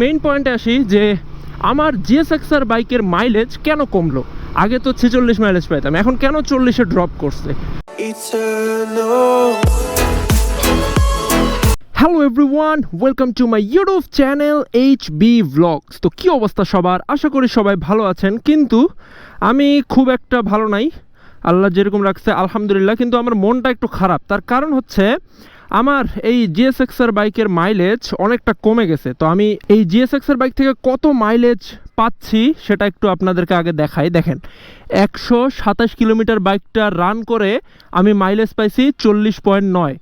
Main পয়েন্টে আসি যে আমার জিএসএক্সআর বাইকের মাইলেজ কেন কমলো? আগে তো ছেচল্লিশ মাইলেজ পাইতাম, এখন কেন চল্লিশে ড্রপ করছে. Hello everyone welcome to my YouTube channel H B vlogs তো কী অবস্থা সবার? আশা করি সবাই ভালো আছেন, কিন্তু আমি খুব একটা ভালো নাই। আল্লাহ যেরকম রাখছে, আলহামদুলিল্লাহ, কিন্তু আমার মনটা একটু খারাপ। তার কারণ হচ্ছে আমার এই জিএসএক্সের বাইকের মাইলেজ অনেকটা কমে গেছে। তো আমি এই জিএসএক্সের বাইক থেকে কত মাইলেজ পাচ্ছি সেটা একটু আপনাদেরকে আগে দেখাই। দেখেন, একশো সাতাশ কিলোমিটার বাইকটা রান করে আমি মাইলেজ পাইছি চল্লিশ পয়েন্ট নয়।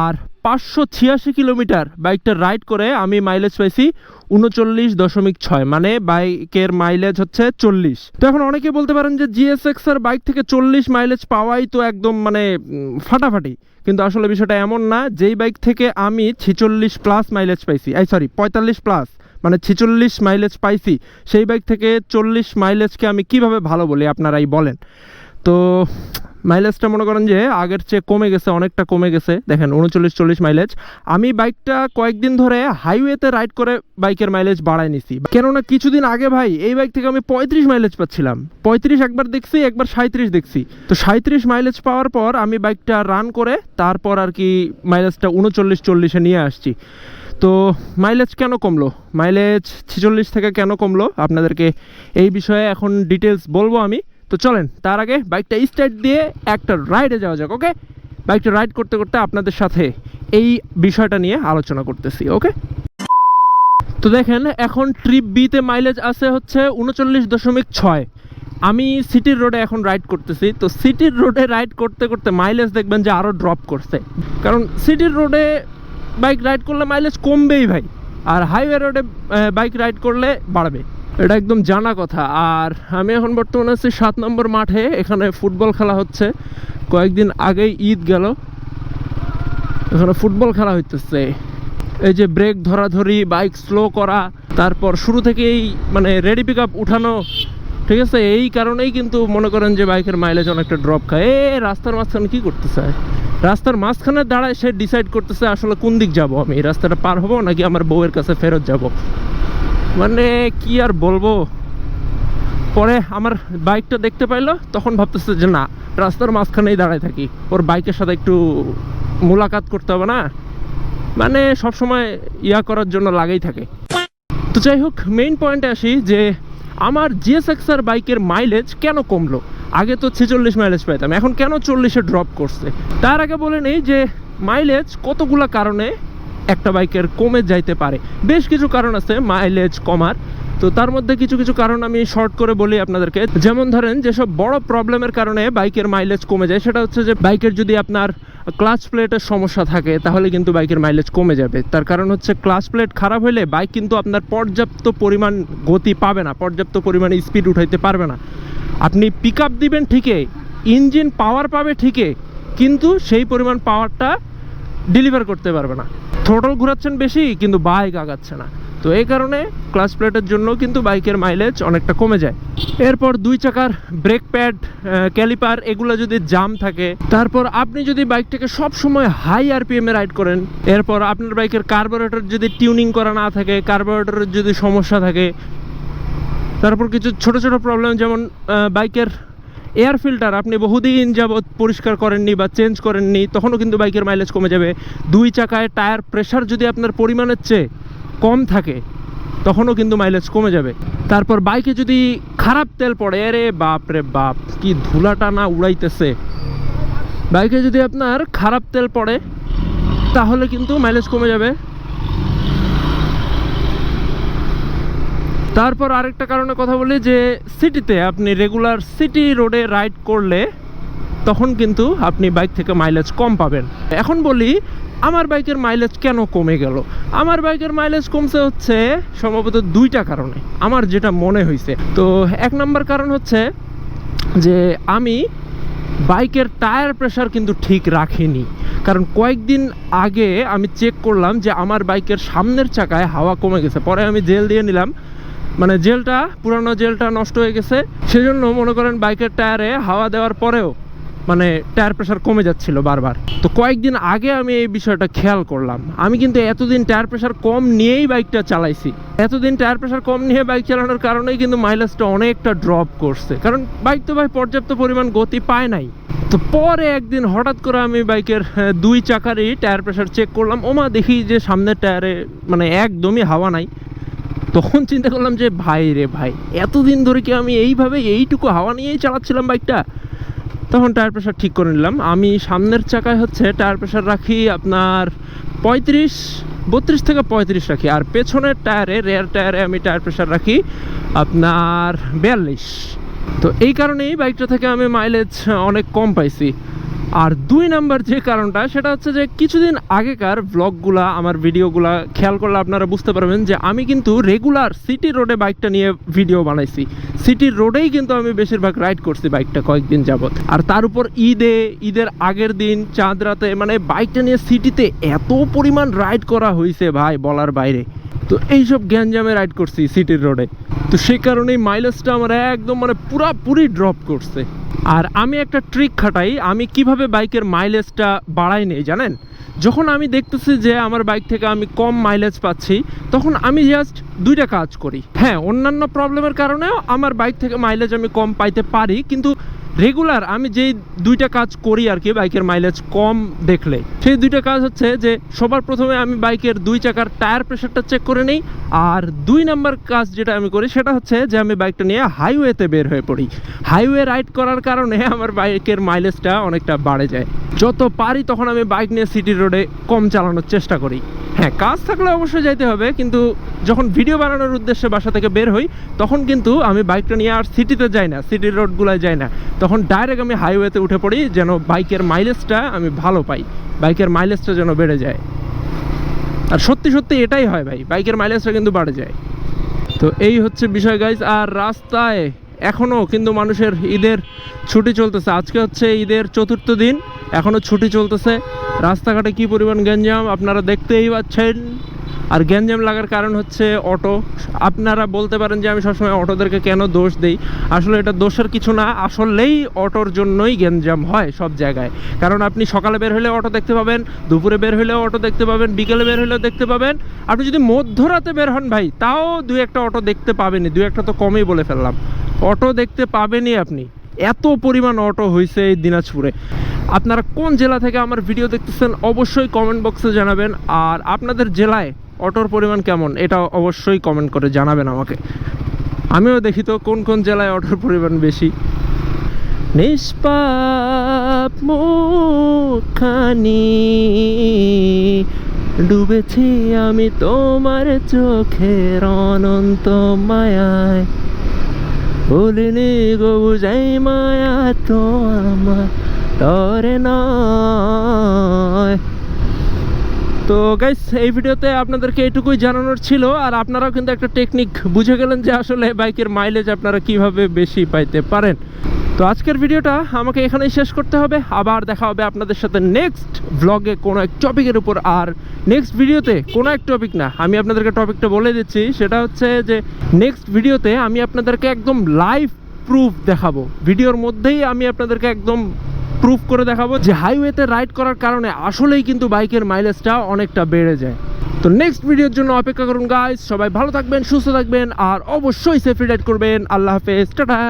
আর পাঁচশো ছিয়াশি কিলোমিটার বাইকটা রাইড করে আমি মাইলেজ পাইছি উনচল্লিশ দশমিক ছয় মানে বাইকের মাইলেজ হচ্ছে চল্লিশ। তো এখন অনেকে বলতে পারেন যে জিএসএক্স এর বাইক থেকে চল্লিশ মাইলেজ পাওয়াই তো একদম মানে ফাটাফাটি। কিন্তু আসলে বিষয়টা এমন না, যেই বাইক থেকে আমি ছিচল্লিশ প্লাস মাইলেজ পাইছি, এই সরি পঁয়তাল্লিশ প্লাস মানে ছিচল্লিশ মাইলেজ পাইছি, সেই বাইক থেকে চল্লিশ মাইলেজকে আমি কীভাবে ভালো বলি, আপনারাই বলেন। তো মাইলেজটা মনে করেন যে আগের চেয়ে কমে গেছে, অনেকটা কমে গেছে। দেখেন, উনচল্লিশ, চল্লিশ মাইলেজ আমি বাইকটা কয়েকদিন ধরে হাইওয়েতে রাইড করে বাইকের মাইলেজ বাড়ায় নিছি। কেননা কিছুদিন আগে ভাই, এই বাইক থেকে আমি পঁয়ত্রিশ মাইলেজ পাচ্ছিলাম। পঁয়ত্রিশ একবার দেখছি, একবার সাঁত্রিশ দেখছি। তো সাঁত্রিশ মাইলেজ পাওয়ার পর আমি বাইকটা রান করে তারপর আর কি মাইলেজটা উনচল্লিশ, চল্লিশে নিয়ে আসছি। তো মাইলেজ কেন কমলো? মাইলেজ ছেচল্লিশ থেকে কেন কমলো? আপনাদেরকে এই বিষয়ে এখন ডিটেলস বলব আমি। তো চলেন, তার আগে বাইকটা স্টার্ট দিয়ে একটা রাইডে যাওয়া যাক ওকে বাইকটা রাইড করতে করতে আপনাদের সাথে এই বিষয়টা নিয়ে আলোচনা করতেছি ওকে তো দেখেন, এখন ট্রিপ বিতে মাইলেজ আছে হচ্ছে উনচল্লিশ দশমিক ছয়। আমি সিটির রোডে এখন রাইড করতেছি, তো সিটির রোডে রাইড করতে করতে মাইলেজ দেখবেন যে আরও ড্রপ করছে। কারণ সিটির রোডে বাইক রাইড করলে মাইলেজ কমবেই ভাই, আর হাইওয়ে রোডে বাইক রাইড করলে বাড়বে। এটা একদম জানা কথা। আর আমি এখন বর্তমানে আছি সাত নম্বর মাঠে, এখানে ফুটবল খেলা হচ্ছে। কয়েকদিন আগেই ঈদ গেল। এখানে ফুটবল খেলা হইতেছে। এই যে ব্রেক ধরাধরি, বাইক স্লো করা, তারপর শুরু থেকেই মানে রেডি পিক আপ উঠানো, ঠিক আছে? এই কারণেই কিন্তু মনে করেন যে বাইকের মাইলেজ অনেকটা ড্রপ খায়। এ, রাস্তার মাঝখানে কি করতেছে? রাস্তার মাঝখানে দাঁড়ায় সে ডিসাইড করতেছে আসলে কোন দিক যাব আমি? রাস্তাটা পার হব নাকি আমার বউয়ের কাছে ফেরত যাব? মানে কি আর বলব? পরে আমার বাইকটা দেখতে পাইলো, তখন ভাবতেছে যে না, রাস্তার মাঝখানেই দাঁড়ায় থাকি। ওর বাইকের সাথে একটু মোলাকাত করতে হবে না? মানে সব সময় ইয়া করার জন্য লাগেই থাকে। তো যাই হোক মেইন পয়েন্টে আসি যে, আমার জিএসএক্সআর বাইকের মাইলেজ কেন কমলো? আগে তো ছেচল্লিশ মাইলেজ পাইতাম, এখন কেন চল্লিশে ড্রপ করছে? তার আগে বলে নেই যে মাইলেজ কতগুলো কারণে একটা বাইকের কমে যাইতে পারে। বেশ কিছু কারণ আছে মাইলেজ কমার। তো তার মধ্যে কিছু কিছু কারণ আমি শর্ট করে বলি আপনাদেরকে। যেমন ধরেন, যেসব বড় প্রবলেমের কারণে বাইকের মাইলেজ কমে যায়, সেটা হচ্ছে যে বাইকের যদি আপনার ক্লাচ প্লেটের সমস্যা থাকে, তাহলে কিন্তু বাইকের মাইলেজ কমে যাবে। তার কারণ হচ্ছে ক্লাচ প্লেট খারাপ হলে বাইক কিন্তু আপনার পর্যাপ্ত পরিমাণ গতি পাবে না, পর্যাপ্ত পরিমাণে স্পিড উঠাইতে পারবে না। আপনি পিক আপ দিবেন ঠিকই ইঞ্জিন পাওয়ার পাবে ঠিকই, কিন্তু সেই পরিমাণ পাওয়ারটা ডেলিভার করতে পারবে না। থ্রোটল ঘোরাচ্ছেন বেশি, কিন্তু বাইক আগাচ্ছে না। তো এই কারণে ক্লাস প্লেটের জন্য কিন্তু বাইকের মাইলেজ অনেকটা কমে যায়। এরপর দুই চাকার ব্রেক প্যাড ক্যালিপার এগুলো যদি জাম থাকে, তারপর আপনি যদি বাইকটাকে সব সময় হাই আরপিএমে রাইড করেন, এরপর আপনার বাইকের কার্বোরেটর যদি টিউনিং করা না থাকে কার্বোরেটরের যদি সমস্যা থাকে, তারপর কিছু ছোট ছোট প্রবলেম যেমন বাইকের এয়ার ফিল্টার আপনি বহুদিন যাবৎ পরিষ্কার করেননি বা চেঞ্জ করেননি, তখনও কিন্তু বাইকের মাইলেজ কমে যাবে। দুই চাকায় টায়ার প্রেশার যদি আপনার পরিমাণের চেয়ে কম থাকে, তখনও কিন্তু মাইলেজ কমে যাবে। তারপর বাইকে যদি খারাপ তেল পড়ে, আরে বাপ রে বাপ, কি ধুলাটা না উড়াইতেছে। বাইকে যদি আপনার খারাপ তেল পড়ে, তাহলে কিন্তু মাইলেজ কমে যাবে। তারপর আরেকটা কারণে কথা বলি যে সিটিতে আপনি রেগুলার সিটি রোডে রাইড করলে তখন কিন্তু আপনি বাইক থেকে মাইলেজ কম পাবেন। এখন বলি, আমার বাইকের মাইলেজ কেন কমে গেল? আমার বাইকের মাইলেজ কমছে হচ্ছে সম্ভবত দুইটা কারণে। আমার যেটা মনে হয়েছে তো এক নম্বর কারণ হচ্ছে যে আমি বাইকের টায়ার প্রেশার কিন্তু ঠিক রাখিনি। কারণ কয়েকদিন আগে আমি চেক করলাম যে আমার বাইকের সামনের চাকায় হাওয়া কমে গেছে। পরে আমি জেল দিয়ে নিলাম। মানে জেলটা, পুরানো জেলটা নষ্ট হয়ে গেছে। সেজন্য মনে করেন বাইকের টায়ারে হাওয়া দেওয়ার পরেও মানে টায়ার প্রেশার কমে যাচ্ছিল বারবার। তো কয়েকদিন আগে আমি এই বিষয়টা খেয়াল করলাম। আমি কিন্তু এতদিন টায়ার প্রেশার কম নিয়েই বাইকটা চালাইছি। এতদিন টায়ার প্রেশার কম নিয়ে বাইক চালানোর কারণেই কিন্তু মাইলেজটা অনেকটা ড্রপ করছে। কারণ বাইক তো ভাই পর্যাপ্ত পরিমাণ গতি পায় নাই। তো পরে একদিন হঠাৎ করে আমি বাইকের দুই চাকারই টায়ার প্রেশার চেক করলাম। ওমা দেখি যে সামনের টায়ারে মানে একদমই হাওয়া নাই। তখন চিন্তা করলাম যে, ভাই রে ভাই, এতদিন ধরে কি আমি এইভাবে এইটুকু হাওয়া নিয়েই চালাচ্ছিলাম বাইকটা? তখন টায়ার প্রেশার ঠিক করে নিলাম। আমি সামনের চাকায় হচ্ছে টায়ার প্রেশার রাখি আপনার পঁয়ত্রিশ, বত্রিশ থেকে পঁয়ত্রিশ রাখি। আর পেছনের টায়ারে রেয়ার টায়ারে আমি টায়ার প্রেশার রাখি আপনার বিয়াল্লিশ। তো এই কারণেই বাইকটা থেকে আমি মাইলেজ অনেক কম পাইছি। আর দুই নাম্বার যে কারণটা, সেটা হচ্ছে যে কিছুদিন আগেকার ব্লগগুলা আমার ভিডিওগুলা, খেয়াল করলে আপনারা বুঝতে পারবেন যে আমি কিন্তু রেগুলার সিটি রোডে বাইকটা নিয়ে ভিডিও বানাইছি। সিটির রোডেই কিন্তু আমি বেশিরভাগ রাইড করছি বাইকটা কয়েকদিন যাবৎ। আর তার উপর ঈদে, ঈদের আগের দিন, চাঁদ রাতে মানে বাইকটা নিয়ে সিটিতে এত পরিমাণ রাইড করা হয়েছে ভাই, বলার বাইরে। তো এইসব গ্যাঞ্জামে রাইড করছি সিটির রোডে তো সেই কারণেই মাইলেজটা আমার একদম মানে পুরাপুরি ড্রপ করছে। আর আমি একটা ট্রিক খাটাই, আমি কীভাবে বাইকের মাইলেজটা বাড়াই নেই, জানেন? যখন আমি দেখতেছি যে আমার বাইক থেকে আমি কম মাইলেজ পাচ্ছি, তখন আমি জাস্ট দুইটা কাজ করি। হ্যাঁ অন্যান্য প্রবলেমের কারণেও আমার বাইক থেকে মাইলেজ আমি কম পাইতে পারি, কিন্তু রেগুলার আমি যেই দুইটা কাজ করি আর কি, বাইকের মাইলেজ কম দেখলে। সেই দুইটা কাজ হচ্ছে যে, সবার প্রথমে আমি বাইকের দুই চাকার টায়ার প্রেশারটা চেক করে নিই, আর দুই নাম্বার কাজ যেটা আমি করি সেটা হচ্ছে যে, আমি বাইকটা নিয়ে হাইওয়েতে বের হয়ে পড়ি। হাইওয়ে রাইড করার কারণে আমার বাইকের মাইলেজটা অনেকটা বাড়ে যায়। যত পারি তখন আমি বাইক নিয়ে সিটি রোডে কম চালানোর চেষ্টা করি। হ্যাঁ কাজ থাকলে অবশ্যই যাইতে হবে, কিন্তু যখন ভিডিও বানানোর উদ্দেশ্যে বাসা থেকে বের হই, তখন কিন্তু আমি বাইকটা নিয়ে আর সিটিতে যাই না, সিটি রোডগুলোয় যাই না। তখন ডাইরেক্ট আমি হাইওয়েতে উঠে পড়ি, যেন বাইকের মাইলেজটা আমি ভালো পাই, বাইকের মাইলেজটা যেন বেড়ে যায়। আর সত্যি সত্যি এটাই হয় ভাই, বাইকের মাইলেজটা কিন্তু বাড়ে যায়। তো এই হচ্ছে বিষয় গাইজ আর রাস্তায় এখনও কিন্তু মানুষের ঈদের ছুটি চলতেছে। আজকে হচ্ছে ঈদের চতুর্থ দিন এখনও ছুটি চলতেছে। রাস্তাঘাটে কি পরিমাণ গ্যাঞ্জাম আপনারা দেখতেই পাচ্ছেন। আর গ্যাঞ্জাম লাগার কারণ হচ্ছে অটো। আপনারা বলতে পারেন যে আমি সবসময় অটোদেরকে কেন দোষ দেই? আসলে এটা দোষের কিছু না, আসলেই অটোর জন্যই গ্যাঞ্জাম হয় সব জায়গায়। কারণ আপনি সকালে বের হলে অটো দেখতে পাবেন, দুপুরে বের হলেও অটো দেখতে পাবেন, বিকেলে বের হলেও দেখতে পাবেন। আপনি যদি মধ্যরাতে বের হন ভাই, তাও দু একটা অটো দেখতে পাবেনই দু একটা তো কমই বলে ফেললাম। অটো দেখতে পাবেনই আপনি। এত পরিমাণ অটো হয়েছে এই দিনাজপুরে। আপনারা কোন জেলা থেকে আমার ভিডিও দেখতেছেন অবশ্যই কমেন্ট বক্সে জানাবেন। আর আপনাদের জেলায় অটোর পরিমাণ কেমন, এটা অবশ্যই কমেন্ট করে জানাবেন আমাকে। আমিও দেখি তো কোন কোন জেলায় অটোর পরিমাণ বেশি। নিষ্পাপ মুখানি ডুবেছি আমি তোমার চোখের অনন্ত মায়ায়। বলিনি গো বুঝাই মায়া তো আমার তরে নয়। তো গাইস এই ভিডিওতে আপনাদেরকে এইটুকুই জানানোর ছিল, আর আপনারাও কিন্তু একটা টেকনিক বুঝে গেলেন যে আসলে বাইকের মাইলেজ আপনারা কীভাবে বেশি পাইতে পারেন। তো আজকের ভিডিওটা আমাকে এখানেই শেষ করতে হবে। আবার দেখা হবে আপনাদের সাথে নেক্সট ব্লগে কোনো এক টপিকের উপর। আর নেক্সট ভিডিওতে কোনো এক টপিক না। আমি আপনাদেরকে টপিকটা বলে দিচ্ছি। সেটা হচ্ছে যে নেক্সট ভিডিওতে আমি আপনাদেরকে একদম লাইভ প্রুফ দেখাবো। ভিডিওর মধ্যেই আমি আপনাদেরকে একদম প্রুফ করে দেখাবো যে হাইওয়েতে রাইড করার কারণে আসলেই কিন্তু বাইকের মাইলেজটা অনেকটা বেড়ে যায়। তো নেক্সট ভিডিওর জন্য অপেক্ষা করুন গাইস সবাই ভালো থাকবেন, সুস্থ থাকবেন, আর অবশ্যই সেফলি রাইড করবেন। আল্লাহ হাফেজ। টাটা!